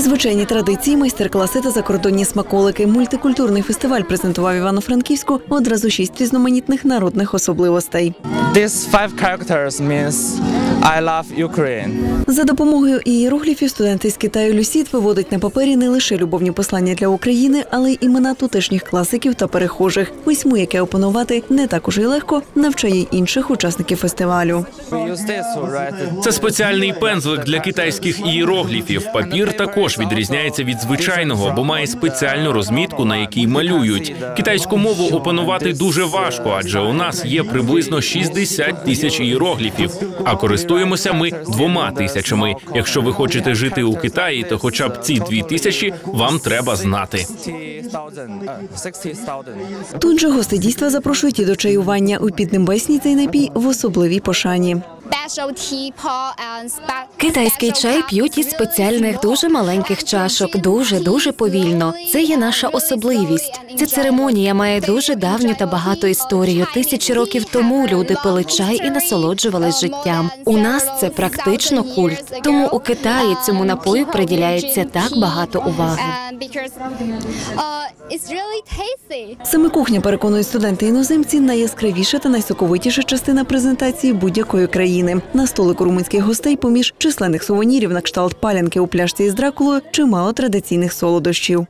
Незвичайні традиції, майстер-класи та закордонні смаколики. Мультикультурний фестиваль презентував Івано-Франківську одразу шість різноманітних народних особливостей. These five characters means I love Ukraine. За допомогою ієрогліфів студенти з Китаю Люсіт виводить на папері не лише любовні послання для України, але й імена тутешніх класиків та перехожих. Письму, яке опанувати не так уже й легко, навчає інших учасників фестивалю. Це спеціальний пензлик для китайських ієрогліфів. Папір також відрізняється від звичайного, бо має спеціальну розмітку, на якій малюють. Китайську мову опанувати дуже важко, адже у нас є приблизно 60 тисяч ієрогліфів, а користуємося ми двома тисячами. Якщо ви хочете жити у Китаї, то хоча б ці дві тисячі вам треба знати. 60,000, 60,000. Тут же гости запрошують і до чаювання у піднебесній цей напій в особливій пошані. Китайський чай п'ють із спеціальних дуже маленьких чашок, дуже дуже повільно. Це є наша особливість. Ця церемонія має дуже давню та багату історію. Тисячі років тому люди пили чай і насолоджувались життям. У нас це практично культ. Тому у Китаї цьому напою приділяється так багато уваги. Uh, really tasty. Саме кухня, переконують студенти іноземці, найяскравіша та найсоковитіша частина презентації будь-якої країни. На столику румунських гостей, поміж численних сувенірів на кшталт палянки у пляшці із дракулою, чимало традиційних солодощів.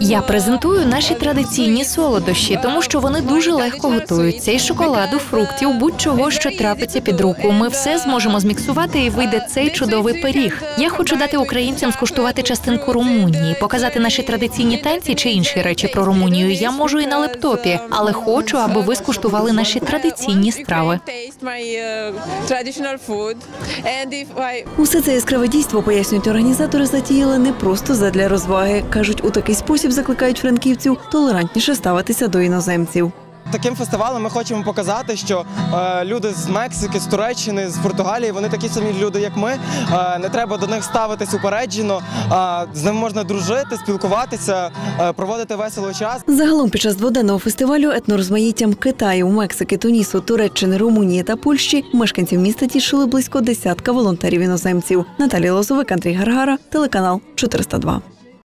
Я презентую наші традиційні солодощі, тому що вони дуже легко готуються. Із шоколаду, фруктів, будь-чого, що трапиться під руку. Ми все зможемо зміксувати і вийде цей чудовий пиріг. Я хочу дати українцям скуштувати частинку Румунії, показати наші традиційні танці чи інші речі про Румунію. Я можу і на лептопі, але хочу, аби ви скуштували наші традиційні страви. Усе це яскраве дійство, пояснюють організатори, затіяли не просто задля розваги. Кажуть, у такий спосіб закликають франківців толерантніше ставитися до іноземців. Таким фестивалем ми хочемо показати, що е, люди з Мексики, з Туреччини, з Португалії вони такі самі люди, як ми. Е, не треба до них ставитись упереджено. Е, з ними можна дружити, спілкуватися, е, проводити весело час. Загалом під час дводенного фестивалю етнорозмаїттям Китаю, Мексики, Тунісу, Туреччини, Румунії та Польщі мешканців міста тішили близько десятка волонтерів іноземців. Наталія Лозовик, Андрій Гаргара, телеканал 402.